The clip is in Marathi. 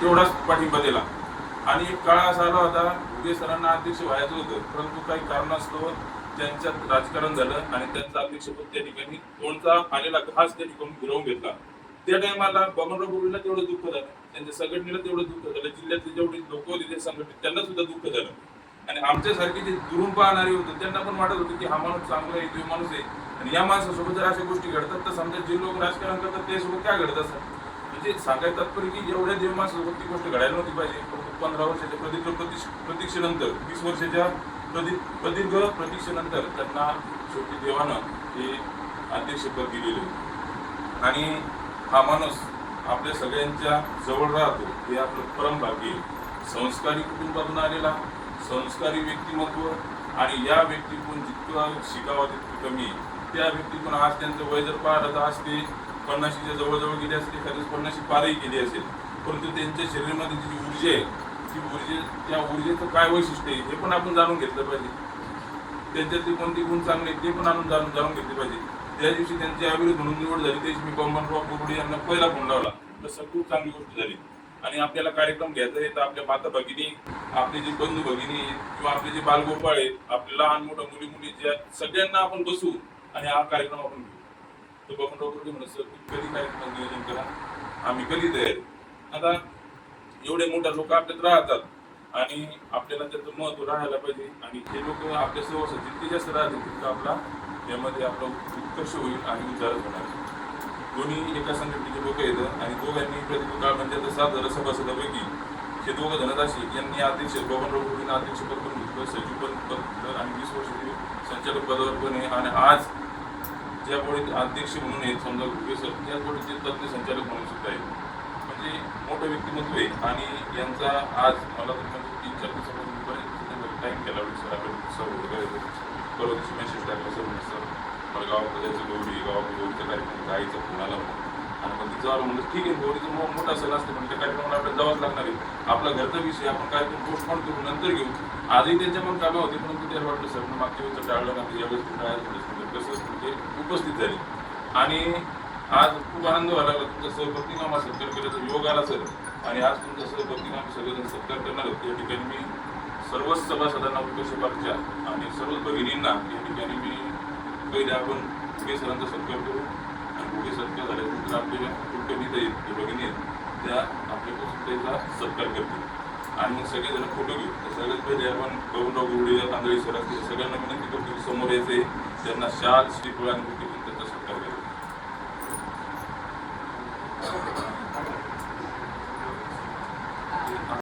तेवढाच पाठिंबा दिला. आणि एक काळ असा आला होता उदय सरांना अध्यक्ष व्हायचं होतं परंतु काही कारणास्तव त्यांच्यात राजकारण झालं आणि त्यांचा अध्यक्षपद त्या ठिकाणी कोणता आलेला घास त्या ठिकाणी गुरवून घेतला. त्या टायमाला बबनराव बोबडीला तेवढं दुःख झालं त्यांच्या संघटनेला तेवढं दुःख झालं जिल्ह्यातले जेवढे लोक होते ते संघटने त्यांना सुद्धा दुःख झालं. आणि आमच्यासारखे जे दुरून पाहणारे होते त्यांना पण वाटत होतं की हा माणूस चांगला आहे तो माणूस आहे. आणि या माणसासोबत जर अशा गोष्टी घडतात तर समजा जे लोक राजकारण करतात ते सोबत काय घडत असतात म्हणजे सांगायचं तात्पर्य की एवढ्या देव माणसासोबत ती गोष्ट घडायला नव्हती पाहिजे. पंधरा वर्षाच्या प्रदीर्घ प्रतीक्ष- प्रतीक्षेनंतर वीस वर्षाच्या प्रदी प्रदीर्घ प्रतीक्षेनंतर त्यांना शेवटी देवानं हे अध्यक्षपद दिलेलं आणि हा माणूस आपल्या सगळ्यांच्या जवळ राहतो हे आपलं परम भाग्य आहे. संस्कारी कुटुंबातून आलेला संस्कारी व्यक्तिमत्व आणि या व्यक्तीतून जितकं शिकावा तितकं कमी त्या व्यक्तीतून आज त्यांचं वय जर पाहिलं तर आज ते पन्नाशीच्या जवळजवळ गेली असेल एखाद्या पन्नाशी पारही गेली असेल. परंतु त्यांच्या शरीरामध्ये जी ऊर्जा आहे ती ऊर्जे त्या ऊर्जेचं काय वैशिष्ट्य आहे हे पण आपण जाणून घेतलं पाहिजे. त्यांच्यातली कोणते गुण चांगले ते पण आणून जाणून जाणून घेतले पाहिजे. त्या दिवशी त्यांची अविरोध म्हणून निवड झाली त्याची मी बंबनराव बोबडे यांना पहिला फोन लावला. तर खूप चांगली गोष्ट झाली. आणि आपल्याला कार्यक्रम घ्यायचा आहे तर आपल्या माता भगिनी आपले जे बंधू भगिनी किंवा आपले जे बालगोपाळ आहेत आपले लहान मोठ्या मुली मुली जे सगळ्यांना आपण बसू आणि हा कार्यक्रम आपण घेऊ. तर बबनराव म्हणत सर तुम्ही कधी काय नियोजन करा. आम्ही कधी तयार आहे?" आता एवढे मोठा लोक आपल्यात राहतात आणि आपल्याला त्याचं महत्त्व राहायला पाहिजे. आणि हे लोक आपल्या सहवासात जितके जास्त राहतील तितकं आपला यामध्ये आपला उत्कर्ष होईल आणि उद्धारच होणार दोन्ही एका संघटनेचे लोक येतं आणि दोघांनी प्रतिकूल काळ म्हणजे आता सात हजार सभासदापैकी हे दोघं जण यांनी अध्यक्ष बबनराव गुरुजींना अध्यक्षपद पण घेतलं सचिव पद आणि वीस वर्ष संचालक पदावर पण आहे. आणि आज ज्या बोर्डी अध्यक्ष म्हणून आहेत समजा प्रोफेसर सर त्या बोर्डीचे तज्ज्ञ संचालक म्हणून सुद्धा आहेत. म्हणजे मोठं व्यक्तिमत्व आहे आणि यांचा आज मला तर म्हणजे तीन चार दिवसापासून टाईम केला होता सर सर वगैरे परवा दिवशी मेसेज टाकला सर म्हणजे सर मला गावात जायचं गौरी गावात गौरीचा कार्यक्रम जायचं कुणाला आणि मग म्हणलं ठीक आहे गौरीचं मो मोठा सण असते पण त्या कार्यक्रमाला आपल्याला जावंच लागणार आहे. आपला घरचा विषय आपण कार्यक्रम पोस्टपोन करू नंतर घेऊ. आजही त्यांच्या पण कामं होती परंतु त्याला वाटलं सर मागच्या वेळेस टाळलं नाही यावेळेस टाळायचं कसं ते उपस्थित झाली. आणि आज खूप आनंद व्हायला लागला तुमचा सहपत्नीनामा सत्कार केल्याचा योग आला सर. आणि आज तुमचा सहपत्नीनामा सगळेजण सत्कार करणार होते या ठिकाणी मी सर्वच सभासदांना उपक्षेपाच्या आणि सर्वच भगिनींना या ठिकाणी मी पहिले आपण सगळे सरांचा सत्कार करू. कुठे सरकार झाले तर आपल्याला कुटुंबित आहेत भगिनी आहेत. त्या आपल्यापासून त्याचा सत्कार करतील. आणि मग सगळेजण फोटो घेऊ तर सगळ्यात पहिले आपण गौरव गुरुडिया तांदळी सर असतील सगळ्यांना विनंती करतो की समोर यायचे त्यांना शाल श्रीफळ आणि त्याचा सत्कार करायचा.